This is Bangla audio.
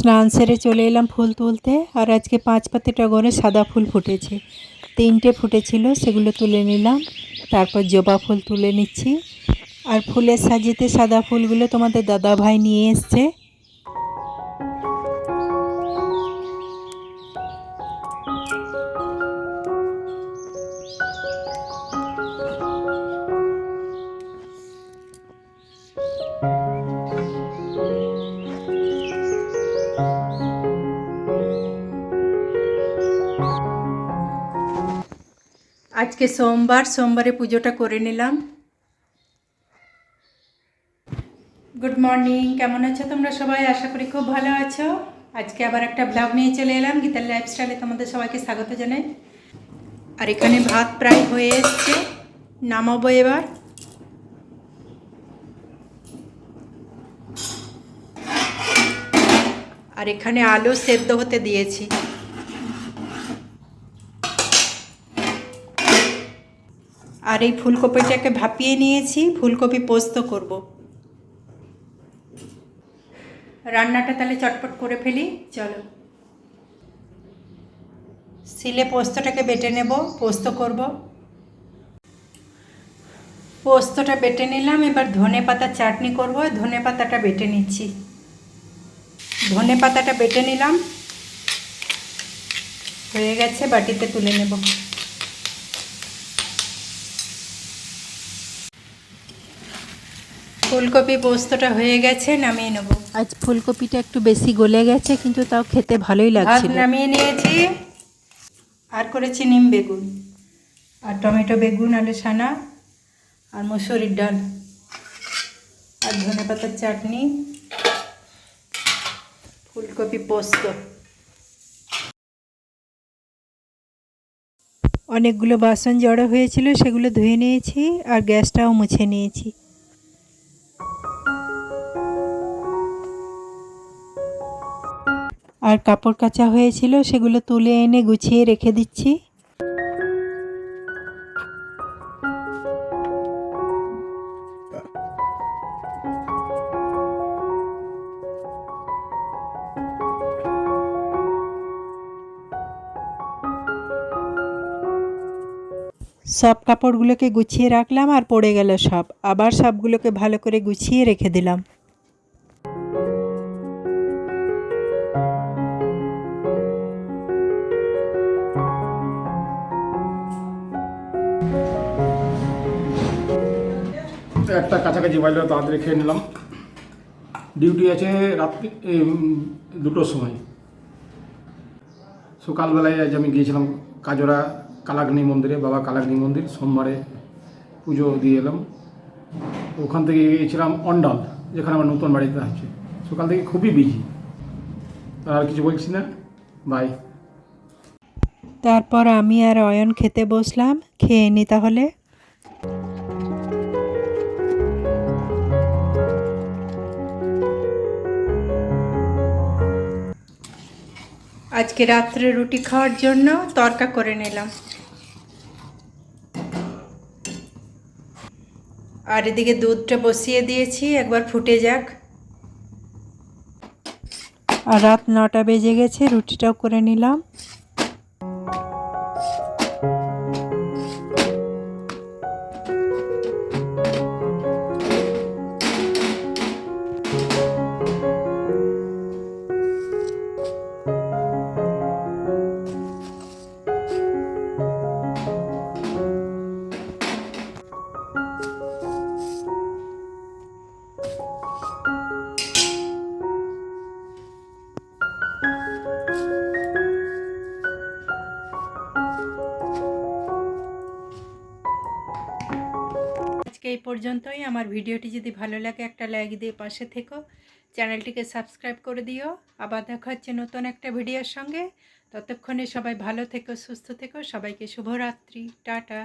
স্নান সেরে চলে এলাম ফুল তুলতে আর আজকে পাঁচ পাতি টগরে সাদা ফুল ফুটেছে। তিনটে ফুটেছিল, সেগুলো তুলে নিলাম, তারপর জবা ফুল তুলে নিচ্ছি। আর ফুলের সাজিতে সাদা ফুলগুলো তোমাদের দাদা ভাই নিয়ে এসছে। আজকে সোমবার, সোমবারে পুজোটা করে নিলাম। গুড মর্নিং কেমন আছো তোমরা সবাই? আশা করি খুব ভালো আছো। আজকে আবার একটা ব্লগ নিয়ে চলে এলাম, গীতার লাইফস্টাইলে তোমাদের সবাইকে স্বাগত জানাই। আর এখানে ভাত প্রায় হয়ে এসছে। নামাবো এবার। আর এখানে আলু সেদ্ধ হতে দিয়েছি। আর এই ফুলকপিটাকে ভাপিয়ে নিয়েছি, ফুলকপি পোস্ত করব। রান্নাটা তাহলে চটপট করে ফেলি, চলো। শিলে পোস্তটাকে বেটে নেব, পোস্ত করব। পোস্তটা বেটে নিলাম, এবার ধনে পাতা চাটনি করব, ধনে পাতাটা বেটে নিচ্ছি। ধনে পাতাটা বেটে নিলাম, হয়ে গেছে, বাটিতে তুলে নেব। ফুলকপি পোস্তটা হয়ে গেছে নামিয়ে নেব। আজ ফুলকপিটা একটু বেশি গলে গেছে কিন্তু তাও খেতে ভালোই লাগছে নামিয়ে নিয়েছি আর করেছি নিম বেগুন আর টমেটো বেগুন আলু সানা আর মুসুরির ডাল আর ধনে পাতার চাটনি ফুলকপি পোস্ত। অনেকগুলো বাসন জড়ো হয়েছিল সেগুলো ধুয়ে নিয়েছি আর গ্যাসটাও মুছে নিয়েছি। আর কাপড় কাচা হয়েছিল, সেগুলো তুলে এনে গুছিয়ে রেখে দিচ্ছি। সব কাপড়গুলোকে গুছিয়ে রাখলাম আর পড়ে গেল সব। আবার সবগুলোকে ভালো করে গুছিয়ে রেখে দিলাম। একটা কাছাকাছি বাইরে তাড়াতাড়ি খেয়ে নিলাম। ডিউটি আছে রাত্রি দুটোর সময়। সকালবেলায় আজ আমি গিয়েছিলাম কাজরা কালাগ্নি মন্দিরে, বাবা কালাগ্নি মন্দির, সোমবারে পুজো দিয়ে এলাম। ওখান থেকে গিয়েছিলাম অন্ডাল, যেখানে আমার নতুন বাড়িতে আছে। সকাল থেকে খুবই বিজি আর কিছু বলছি না? বাই তারপর আমি আর অয়ন খেতে বসলাম। খেয়ে নি তাহলে? আজকে রাত্রে রুটি খাওয়ার জন্য তরকা করে নিলাম। আর এদিকে দুধটা বসিয়ে দিয়েছি, একবার ফুটে যাক। আর রাত নটা বেজে গেছে, রুটিটাও করে নিলাম। এই পর্যন্তই। আমার ভিডিওটি যদি ভালো লাগে একটা লাইক দিয়ে পাশে থেকো। চ্যানেলটিকে সাবস্ক্রাইব করে দিও। আবার দেখা হচ্ছে নতুন একটা ভিডিওর সঙ্গে। ততক্ষণে সবাই ভালো থেকো, সুস্থ থেকো। সবাইকে শুভরাত্রি। টাটা।